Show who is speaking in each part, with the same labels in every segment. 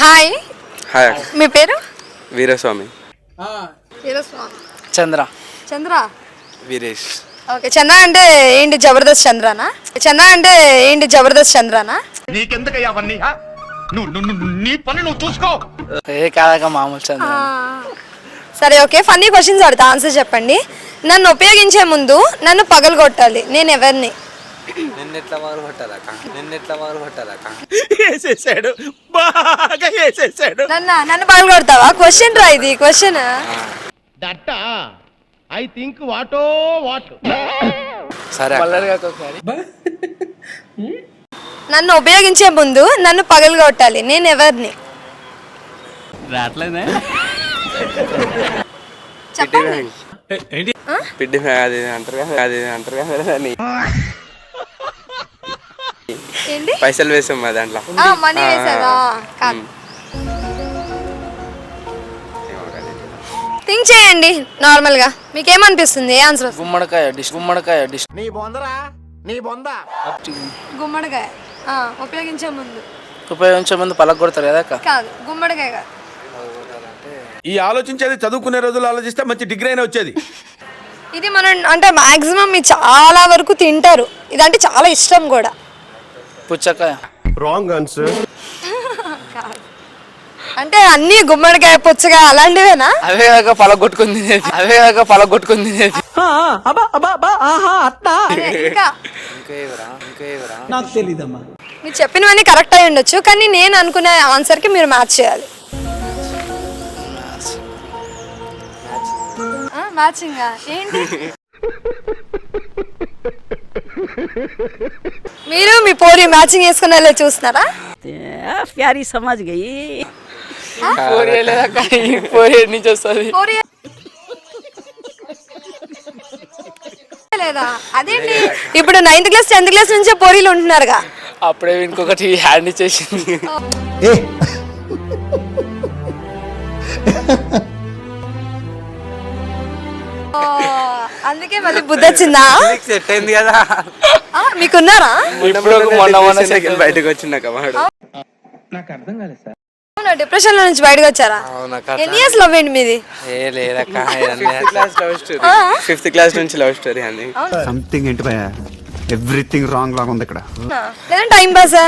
Speaker 1: Hi.
Speaker 2: Hi.
Speaker 1: మీ పేరు?
Speaker 2: Veeraswamy.
Speaker 1: Veeraswamy.
Speaker 3: Chandra.
Speaker 1: Chandra?
Speaker 2: Veeresh.
Speaker 1: Okay Chandra అంటే ఏంటి జబర్దస్త్ చంద్రనా? చంద్ర అంటే ఏంటి జబర్దస్త్ చంద్రనా?
Speaker 4: నీకెందుకయ్యా అవన్నీ నీ పని నువ్వు చూసుకో.
Speaker 3: ఏ కాదక మామూలు చంద్ర.
Speaker 1: సరే ఓకే ఫన్నీ క్వశ్చన్స్ అడతా ఆన్సర్ చెప్పండి. నన్ను ఉపయోగించే ముందు నన్ను పగలగొట్టాలి. నేను ఎవరిని?
Speaker 5: నిన్నెట్లా మొదలు కొట్టాలక్క నిన్నెట్లా మొదలు కొట్టాలక్క
Speaker 4: వేసేసాడు. బాగా వేసేసాడు.
Speaker 1: నన్ను నన్ను పగలగొడతావా క్వశ్చన్ రా ఇది క్వశ్చన్
Speaker 4: దట్ ఐ థింక్ వాటో వాట్.
Speaker 5: సరే
Speaker 1: నన్ను ఉపయోగించే ముందు నన్ను పగలగొట్టాలి నేను ఎవరిని?
Speaker 2: పిడ్డి బ్యాంక్ అది అంటారు కదా అది అంటారు కదా
Speaker 1: ఏంటి
Speaker 2: పైసలు వేసాం మా దాంట్లో.
Speaker 1: ఆ, మనీ వేసాదా కాదు. థింక్ చేయండి నార్మల్గా మీకు ఏమనిపిస్తుంది ఏ ఆన్సర్ వస్తుంది?
Speaker 3: గుమ్మడికాయ డిష్ గుమ్మడికాయ డిష్
Speaker 4: నీ బొందరా? నీ బొంద?
Speaker 1: గుమ్మడికాయ. ఆ, ఉపయోగించే ముందు.
Speaker 3: ఉపయోగించే ముందు పలక కొడతారు కదా అక్క?
Speaker 1: కాదు గుమ్మడికాయ కాదు.
Speaker 6: ఈ ఆలోచించేది చదువుకునే రోజులు ఆలోచిస్తే మంచి డిగ్రీ అయినా వచ్చేది.
Speaker 1: ఇది మనం అంటే మాక్సిమం మీ చాలా వరకు తింటారు. ఇదంటే చాలా ఇష్టం కూడా.
Speaker 3: పుచ్చకాయ.
Speaker 6: రాంగ్ ఆన్సర్
Speaker 1: అంటే అన్ని గుమ్మడికాయ పుచ్చకాయ అలాంటివేనా?
Speaker 3: అవే కాక తినేది అవే కాక తినేది
Speaker 1: ఇంకా.
Speaker 5: ఏవరా
Speaker 1: మీరు చెప్పినవన్నీ కరెక్ట్ అయి ఉండొచ్చు కానీ నేను అనుకునే ఆన్సర్కి మీరు మ్యాచ్ చేయాలి. మ్యాచింగ్ ఏంటి? మీరు మీ పోరి మ్యాచింగ్ వేసుకునేలా చూస్తున్నారా?
Speaker 3: ప్యారీ సమాజ్ గయి నుంచి వస్తుంది?
Speaker 1: లేదా? అదేంటి? ఇప్పుడు నైన్త్ క్లాస్ టెన్త్ క్లాస్ నుంచే పోరీలు ఉంటున్నారు కదా
Speaker 3: అప్పుడే ఇంకొకటి హ్యాండ్
Speaker 1: చేసింది అందుకే మళ్ళీ బుద్ధి వచ్చిందా?
Speaker 5: సెట్ అయింది కదా.
Speaker 1: ఆ, మీకున్నారా?
Speaker 3: ఇప్పుడు ఒక మొన్న మొన్న
Speaker 2: దగ్గర బయటకు వచ్చినాక వాడు.
Speaker 1: అవునా డిప్రెషన్లో నుంచి బయటకు వచ్చారా? ఎన్ని ఇయర్స్ లవ్ ఏంటి మీది?
Speaker 5: ఏ లేదక్క ఇవన్నీ
Speaker 2: class love story fifth class నుంచి లవ్ స్టోరీ అని
Speaker 7: సంథింగ్ ఏంటి భయ ఎవ్రీథింగ్ రాంగ్ లాగా ఉంది ఇక్కడ?
Speaker 1: లేదంటే టైం పాసా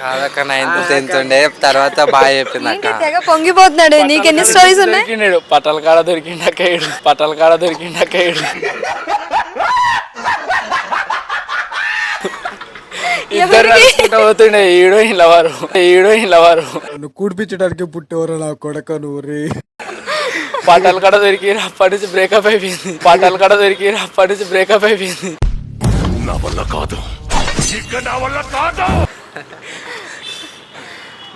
Speaker 5: కాదక్క నైన్త్ టెన్త్ ఉండే తర్వాత బాగా చెప్పింది అక్క.
Speaker 1: తెగ పొంగిపోతున్నాడు? నీకు ఎన్ని స్టోరీస్ ఉన్నాయి?
Speaker 3: పట్టల కాడ దొరికిండక్క ఏడు పట్టల కాడ దొరికిండక్క ఏడు ఇద్దరు నడుచుకుంటూ పోతుండే. ఈడో ఇల్లవారు ఈడో ఇల్లవారు
Speaker 8: కూడిపించడానికి పుట్టేవారు నా కొడక నువ్వు రే
Speaker 3: పట్టల కాడ దొరికి అప్పటి నుంచి బ్రేకప్ అయిపోయింది. పట్టల కాడ దొరికి అప్పటి నుంచి బ్రేకప్ అయిపోయింది.
Speaker 4: నా వల్ల కాదు. ఇక నా వల్ల కాదు.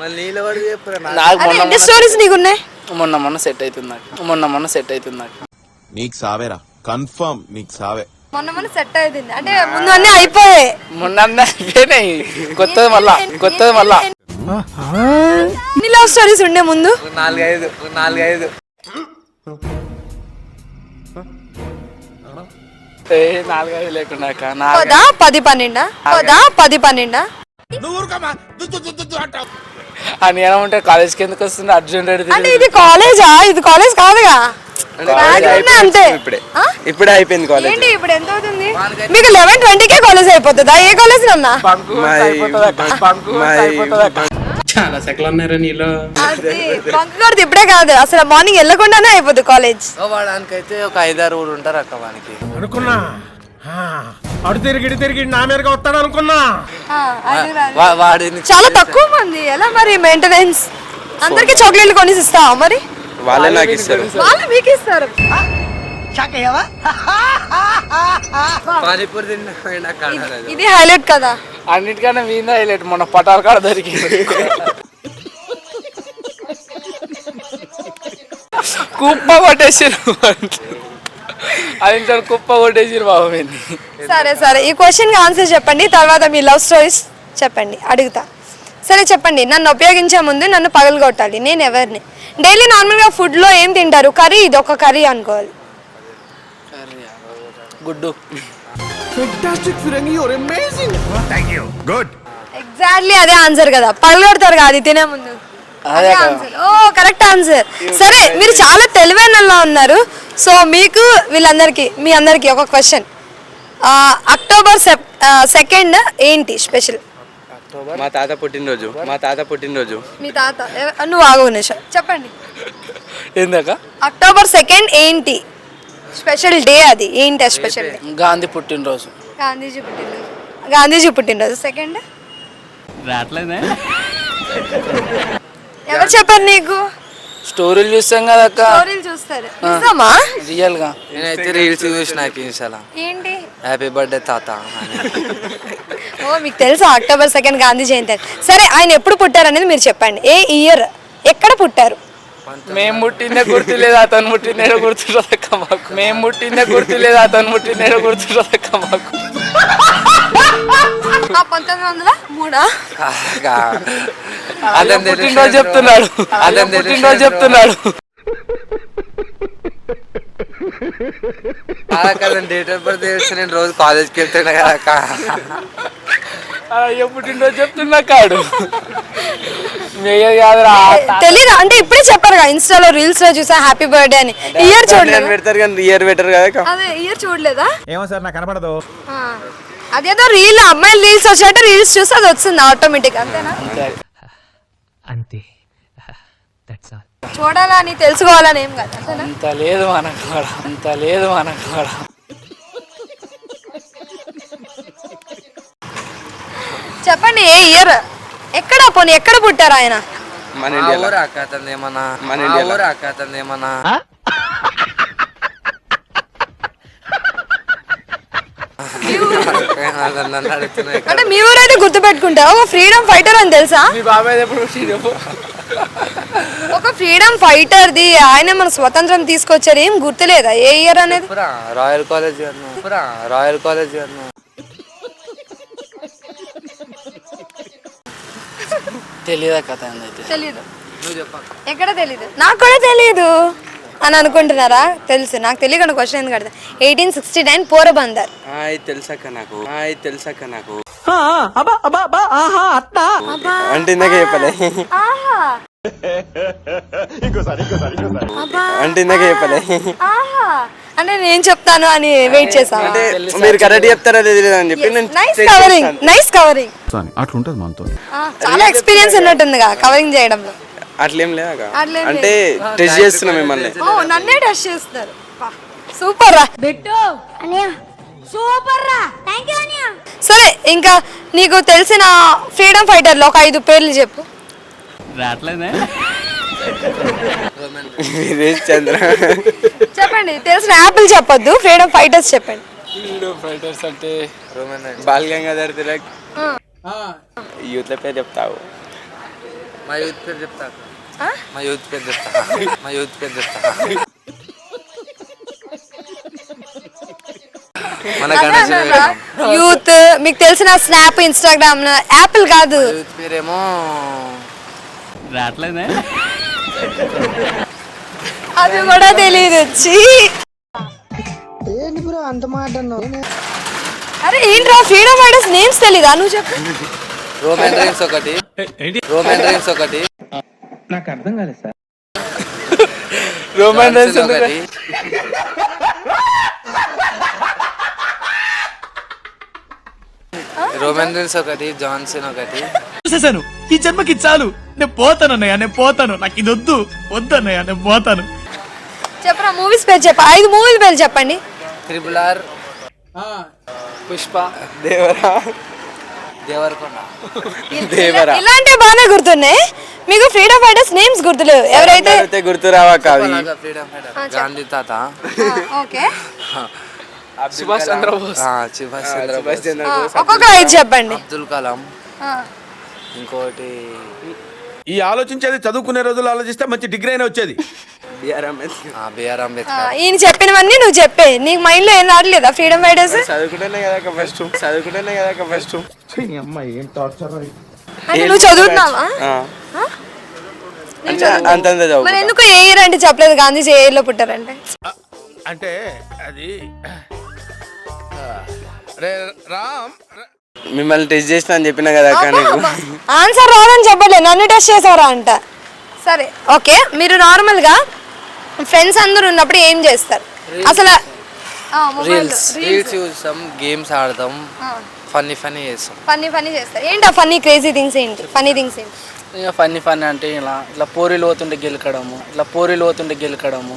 Speaker 5: మళ్ళీ నీళ్ళు పడి చెప్పురా? నాకు.
Speaker 3: నాకు
Speaker 1: అదే
Speaker 3: మొన్న
Speaker 1: ఎన్ని స్టోరీస్ నీకు ఉన్నాయి
Speaker 3: మొన్న మొన్న సెట్ అవుతుంది నాకు. మొన్న మొన్న సెట్ అవుతుంది నాకు.
Speaker 9: నీకు సావేరా? కన్ఫర్మ్ నీకు సావే.
Speaker 1: మొన్న మొన్న సెట్ అవుతుంది అంటే ముందు అన్నీ అయిపోయాయి.
Speaker 3: మొన్న అన్నీ అయిపోయినాయి. కొత్తది మళ్ళా కొత్తది మళ్ళా.
Speaker 1: ఎన్ని లవ్ స్టోరీస్ ఉండే ముందు?
Speaker 5: నాలుగైదు నాలుగైదు.
Speaker 3: నాలుగైదు లేకుండా
Speaker 1: పదా? పది పన్నెండా? పదా? పది పన్నెండా?
Speaker 3: అని ఏమంటే కాలేజ్కి ఎందుకు వస్తుంది? అర్జున్ రెడ్డి
Speaker 1: అంటే ఇది కాలేజా? ఇది కాలేజ్ కాదుగా?
Speaker 2: కాలేజ్
Speaker 1: అంతే.
Speaker 2: ఇప్పుడే. అయిపోయింది కాలేజ్
Speaker 1: ఏంటి ఇప్పుడు ఎంత అవుతుంది? మీకు లెవెన్ ట్వంటీకే కాలేజ్ అయిపోతుందా? ఏ కాలేజ్ అన్నా
Speaker 3: అయిపోతుంది అక్క.
Speaker 1: అది బంక్ కొడితే ఇప్పుడే కాదు అసలు మార్నింగ్ వెళ్ళకుండానే అయిపోతుంది కాలేజ్
Speaker 5: వాడానికైతే ఒక ఐదారు ఊరు ఉంటారు అక్క వానికి.
Speaker 8: అనుకున్నా. ఆ, అడు తిరిగి ఇటు తిరిగి నా మీదగా వస్తాడు అనుకున్నా.
Speaker 5: వా- వాడిని
Speaker 1: చాలా తక్కువ మంది. ఎలా మరి మెయింటెనెన్స్ అందరికి చాక్లెట్లు కొనిసి ఇస్తావా మరి?
Speaker 2: వాళ్ళే నాకు ఇస్తారు.
Speaker 1: వాళ్ళు మీకు ఇస్తారు.
Speaker 5: పానీపూరి
Speaker 1: ఇది హైలైట్ కదా.
Speaker 3: అన్నిటికన్నా మీద హైలైట్. మొన్న పటాల కాడ దొరికింది. కుప్ప కొట్టేసిరు అది ఇంత కుప్ప కొట్టేసిరు బాబు ఏంది.
Speaker 1: సరే సరే. ఈ క్వశ్చన్కి ఆన్సర్ చెప్పండి. తర్వాత మీ లవ్ స్టోరీస్ చెప్పండి. అడుగుతా. సరే చెప్పండి. నన్ను ఉపయోగించే ముందు నన్ను పగలగొట్టాలి. నేను ఎవరిని? డైలీ నార్మల్గా ఫుడ్లో ఏం తింటారు? కర్రీ ఇది ఒక కర్రీ అనుకోవాలి.
Speaker 3: Good.
Speaker 6: Fantastic ఫిరంగి your amazing thank you good
Speaker 1: exact exactly అదే ఆన్సర్ కదా. పళ్ళు కొడతారు కదా అది తినే ముందు. అదే ఆన్సర్ ఓ కరెక్ట్ ఆన్సర్ సరే మీరు చాలా తెలివైనలా ఉన్నారు. సో మీకు వీళ్ళందరికీ మీ అందరికీ ఒక క్వశ్చన్ అక్టోబర్ సెప్ సెకండ్ ఏంటి స్పెషల్
Speaker 2: మా తాత పుట్టినరోజు. మా తాత పుట్టినరోజు.
Speaker 1: మీ తాత నువ్వు ఆగు నిమిషం. చెప్పండి.
Speaker 3: ఏందాక
Speaker 1: అక్టోబర్ సెకండ్ ఏంటి? స్పెషల్ డే అది. ఏంటి స్పెషల్ డే?
Speaker 3: గాంధీ పుట్టినరోజు.
Speaker 1: గాంధీజీ పుట్టినరోజు. గాంధీజీ పుట్టినరోజు. సెకండ్? ఎవరు చెప్పారు నీకు?
Speaker 3: స్టోరీలు చూస్తాం కదా అక్క.
Speaker 1: స్టోరీలు చూస్తారు. నిజమా
Speaker 3: రియల్గా
Speaker 5: నేనైతే రీల్స్ చూసిన ఇన్స్టాలా
Speaker 1: ఏంటి?
Speaker 5: హ్యాపీ బర్త్డే తాత.
Speaker 1: ఓ మీకు తెలుసా అక్టోబర్ సెకండ్ గాంధీ జయంతి. సరే ఆయన ఎప్పుడు పుట్టారు అనేది మీరు చెప్పండి. ఏ ఇయర్? ఎక్కడ పుట్టారు?
Speaker 3: మేము పుట్టిందే గుర్తు లేదు అతను పుట్టినేదో గుర్తుంటుంది అక్క మాకు? మేము పుట్టిందే గుర్తు లేదు అతను పుట్టినేదో గుర్తుంటుంది అక్క మాకు?
Speaker 1: ఆ పంతొమ్మిది వందల మూడా?
Speaker 3: అతను పుట్టినరోజు చెప్తున్నాడు. అతను పుట్టినరోజు చెప్తున్నాడు.
Speaker 5: డేట్ ఆఫ్ బర్త్ నేను రోజు కాలేజ్కి వెళ్తున్నా కదా
Speaker 3: పుట్టినరోజు చెప్తున్నా కాడు.
Speaker 1: తెలీదు? అంటే ఇప్పుడే చెప్పారు కదా ఇన్స్టాలో రీల్స్లో చూసా హ్యాపీ బర్త్డే అని. ఇయర్ చూడలేదు.
Speaker 2: పెడతారు కానీ ఇయర్ బెటర్ కదా
Speaker 1: అదే ఇయర్ చూడలేదా?
Speaker 8: ఏమో సార్ నాకు కనపడదు.
Speaker 1: అదేదో రీల్ అమ్మాయి రీల్స్ వచ్చినట్టు రీల్స్ చూస్తే అది వచ్చింది ఆటోమేటిక్ అంతేనా?
Speaker 10: అంతే.
Speaker 1: చూడాలని తెలుసుకోవాలని ఏం కాదు
Speaker 3: అంత లేదు మనకు కూడా అంత లేదు మనకు
Speaker 1: చెప్పండి ఏ ఇయర్ ఎక్కడ పోనీ ఎక్కడ పుట్టారు ఆయన?
Speaker 2: మన
Speaker 5: మా
Speaker 2: ఇండియాలో.
Speaker 5: ఏమన్నా
Speaker 2: మన ఇండియాలో.
Speaker 5: ఏమన్నా
Speaker 1: అంటే మీ ఊరైతే గుర్తు పెట్టుకుంటారు ఒక ఫ్రీడమ్ ఫైటర్ అని తెలుసా?
Speaker 3: మీ బాబాయ్ ఎప్పుడు
Speaker 1: ఒక ఫ్రీడమ్ ఫైటర్ది ఆయన మన స్వతంత్రం తీసుకొచ్చారు ఏం గుర్తులేదా? ఏ ఇయర్ అనేది?
Speaker 5: పురా రాయల్ కాలేజ్ రాయల్ కాలేజ్
Speaker 3: తెలియదు అతను అయితే
Speaker 1: తెలీదు. ఎక్కడ తెలీదు? నాకు కూడా తెలీదు. అని అనుకుంటున్నారా? తెలుసు. నాకు తెలియకుండా క్వశ్చన్ ఎందుకు అడతా ఎయిటీన్ సిక్స్టీ నైన్ పోరబందర్.
Speaker 2: ఆ, ఇది తెలుసక్క నాకు. ఆ, ఇది తెలుసక్క నాకు. అంటే ఇందాక చెప్పలే.
Speaker 1: ఆహా.
Speaker 2: అంటే ఇందాక చెప్పలే.
Speaker 1: అంటే నేను చెప్తాను అని వెయిట్ చేసాను
Speaker 2: అంటే మీరు కరెక్ట్ చెప్తారా తెలియదు అని చెప్పి నేను
Speaker 1: నైస్
Speaker 2: check
Speaker 1: కవరింగ్
Speaker 2: చేస్తాను.
Speaker 1: నైస్ కవరింగ్
Speaker 7: అట్లుంటది మనతో.
Speaker 1: చాలా ఎక్స్పీరియన్స్ ఉన్నట్టుందిగా కవరింగ్ చేయడంలో.
Speaker 2: అట్లేం లేదా
Speaker 1: అట్లేం
Speaker 2: అంటే టెస్ట్ చేస్తున్నాం మిమ్మల్ని.
Speaker 1: ఓ నన్నే టెస్ట్ చేస్తున్నారు. సూపర్ రా. సరే ఇంకా నీకు తెలిసిన ఫ్రీడమ్ ఫైటర్లో ఒక ఐదు పేర్లు చెప్పు.
Speaker 10: రావట్లేదే.
Speaker 2: వీరేష్ చంద్ర.
Speaker 1: చెప్పండి తెలిసిన యాపిల్ చెప్పొద్దు ఫ్రీడమ్ ఫైటర్స్ చెప్పండి.
Speaker 3: ఫైటర్స్ అంటే
Speaker 5: రోమన్
Speaker 2: బాల్ గంగాధర్ తిలక్. యూత్ పేరు చెప్తావు.
Speaker 5: మా యూత్ పేరు చెప్తా.
Speaker 1: ఆ?
Speaker 5: మా యూత్ పేరు చెప్తా. మా యూత్ పేరు చెప్తా. మన గణేష్
Speaker 1: యూత్ మీకు తెలిసిన స్నాప్ ఇన్స్టాగ్రామ్ యాపిల్ కాదు.
Speaker 5: యూత్ పేరేమో
Speaker 10: రావట్లేదే.
Speaker 1: అది కూడా తెలియదు వచ్చి అరే ఏంట్రా ఫ్రీడమ్ ఫైటర్స్ నేమ్స్ తెలీదా? నువ్వు చెప్పు.
Speaker 5: రోమన్ డ్రీమ్స్ ఒకటి. రోమన్ డ్రీమ్స్ ఒకటి.
Speaker 3: రోమన్
Speaker 5: జాన్సన్ ఒకటి. రోమన్ ఒకటి జాన్సన్ ఒకటి.
Speaker 8: చూసేసాను ఈ జన్మకి చాలు. నేను పోతాను అన్నయ్య నేను పోతాను. నాకు ఇది వద్దు. వద్దు అన్నయ్య నేను పోతాను.
Speaker 1: చెప్పరా మూవీస్ పేరు చెప్ప ఐదు మూవీల పేరు చెప్పండి.
Speaker 5: Triple R.
Speaker 3: పుష్ప.
Speaker 2: దేవరా.
Speaker 5: దేవరకొండ.
Speaker 2: దేవరా.
Speaker 1: ఇలాంటివి బాగానే గుర్తున్నాయి. మీకు ఫ్రీడమ్ ఫైటర్స్ నేమ్స్ గుర్తులేవు. ఎవరైతే
Speaker 2: గుర్తు రావా కవి?
Speaker 5: ఫ్రీడమ్ ఫైటర్ గాంధీ తాత.
Speaker 1: ఓకే.
Speaker 3: సుభాష్ చంద్రబోస్.
Speaker 5: ఆ, సుభాష్ చంద్ర
Speaker 2: సుభాష్ చంద్ర
Speaker 1: ఒక్కొక్క ఐదు చెప్పండి.
Speaker 5: అబ్దుల్ కలాం.
Speaker 1: ఆ.
Speaker 5: ఇంకోటి
Speaker 6: ఈ ఆలోచించేది చదువుకునే రోజులు ఆలోచిస్తే మంచి డిగ్రీ అయినా వచ్చేది.
Speaker 2: బిఆర్ అంబేద్కర్.
Speaker 5: ఆ, బిఆర్
Speaker 1: ఆ,
Speaker 5: అంబేద్కర్
Speaker 1: ఈయన చెప్పినవన్నీ నువ్వు చెప్పే. నీకు మైండ్లో ఏం రావట్లేదా? ఫ్రీడమ్ ఫైటర్స్
Speaker 2: చదువుకుంటేనే కదా ఫస్ట్ చదువుకుంటేనే కదా ఫస్ట్
Speaker 1: అంటే నువ్వు చదువుతున్నావా? మరి ఎందుకు ఏ ఇయర్ అంటే చెప్పలేదు? గాంధీజీ ఏ ఇయర్లో పుట్టారంటే?
Speaker 6: అంటే అది రే రామ్
Speaker 2: మిమ్మల్ని టెస్ట్ చేసిన అని చెప్పిన కదా అక్క నీకు?
Speaker 1: ఆన్సర్ రాదని చెప్పలే నన్ను టెస్ట్ చేసారా అంట. సరే ఓకే. మీరు నార్మల్గా ఫ్రెండ్స్ అందరూ ఉన్నప్పుడు ఏం చేస్తారు? అసలు
Speaker 3: రీల్స్ రీల్స్ చూస్తాం గేమ్స్ ఆడతాం ఫన్నీ ఫన్నీ చేస్తాం.
Speaker 1: ఫన్నీ ఫన్నీ చేస్తారు. ఏంటి ఆ ఫన్నీ క్రేజీ థింగ్స్ ఏంటి? ఫన్నీ థింగ్స్ ఏంటి?
Speaker 3: ఇక ఫన్నీ ఫన్నీ అంటే ఇలా ఇట్లా పోరీలు పోతుంటే గెలకడము ఇట్లా పోరీలు పోతుంటే గెలకడము.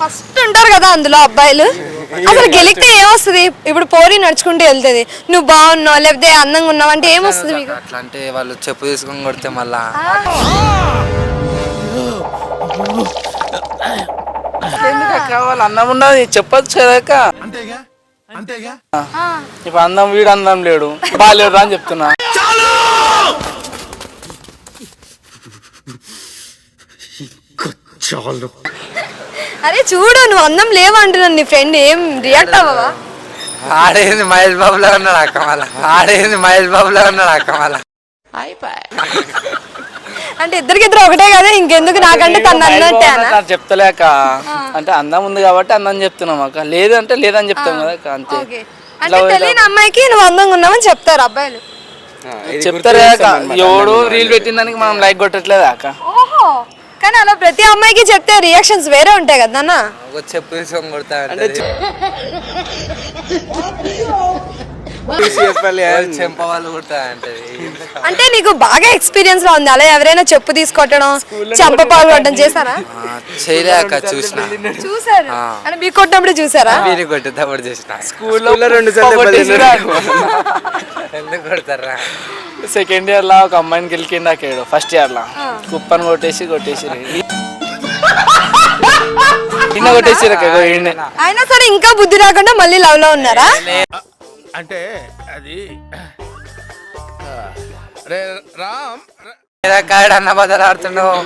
Speaker 1: ఫస్ట్ ఉంటారు కదా అందులో అబ్బాయిలు. అసలు గెలిస్తే ఏమొస్తుంది? ఇప్పుడు పోరి నడుచుకుంటూ వెళ్తుంది. నువ్వు బాగున్నావు లేకపోతే అందంగా ఉన్నావు అంటే ఏమొస్తుంది మీకు?
Speaker 5: అట్లా అంటే వాళ్ళు చెప్పు తీసుకొని కొడితే మళ్ళా.
Speaker 3: వాళ్ళు అందం ఉన్నది. చెప్పొచ్చు
Speaker 9: అంతేగా?
Speaker 3: ఇప్పుడు అందం వీడు అందం లేడు. బాగాలేడు అని చెప్తున్నా.
Speaker 1: అరే చూడు నువ్వు అందం లేవు అంటున్నాను నీ ఫ్రెండ్ ఏం రియాక్ట్ అవ్వవా?
Speaker 5: ఆడేది మహేష్ బాబులో ఉన్నాడు అక్క మళ్ళా? ఆడేది మహేష్ బాబులో ఉన్నాడు అక్క మళ్ళా?
Speaker 1: అంటే ఇద్దరికిద్దరు ఒకటే కదా ఇంకెందుకు నాకంటే తను అన్నట్టే అనా?
Speaker 3: నాకు చెప్తలేక. అంటే అందం ఉంది కాబట్టి అందం చెప్తున్నాం అక్క. లేదంటే లేదని చెప్తాం కదా అక్క అంతే.
Speaker 1: అంటే తెలియని అమ్మాయికి నువ్వు అందంగా ఉన్నావని చెప్తారు అబ్బాయిలు.
Speaker 3: చెప్తారు. ఎవడు రీల్ పెట్టిన దానికి మనం లైక్ కొట్టట్లేదు అక్క?
Speaker 1: ఓహో. కానీ అలా ప్రతి అమ్మాయికి చెప్తే రియాక్షన్స్ వేరే ఉంటాయి కదా నాన్న.
Speaker 5: ఒక చెప్పు తీసుకొని కొడతా అంటది.
Speaker 2: తీసి చెప్పాలి
Speaker 5: వాళ్ళు చెంప వాళ్ళు కొడతా అంటది
Speaker 1: అంటే నీకు బాగా ఎక్స్పీరియన్స్లో ఉంది. అలా ఎవరైనా చెప్పు తీసుకొట్టడం చంప పాల్గొట్టడం చేశారా?
Speaker 5: ఆ, చేయలే అక్క చూసిన.
Speaker 1: చూసారు అంటే మీకు కొట్టినప్పుడు చూసారా
Speaker 5: వీరి కొట్టేటప్పుడు చేసిన.
Speaker 3: స్కూల్లో
Speaker 2: రెండు సార్లు.
Speaker 5: ఎందుకు కొడతారా?
Speaker 3: సెకండ్ ఇయర్ లా ఒక అమ్మాయిని గెలికింది అక్కడ ఫస్ట్ ఇయర్ లా. కుప్పని కొట్టేసి కొట్టేసి నిన్న కొట్టేసి
Speaker 1: అయినా సరే ఇంకా బుద్ధి రాకుండా మళ్ళీ లవ్లో ఉన్నారా?
Speaker 6: అంటే అది రామ్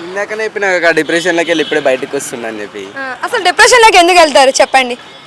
Speaker 2: ఇందాకనే చెప్పిన డిప్రెషన్లోకి వెళ్ళి ఇప్పుడే బయటకు వస్తున్నా అని చెప్పి.
Speaker 1: అసలు డిప్రెషన్లోకి ఎందుకు వెళ్తారు? చెప్పండి.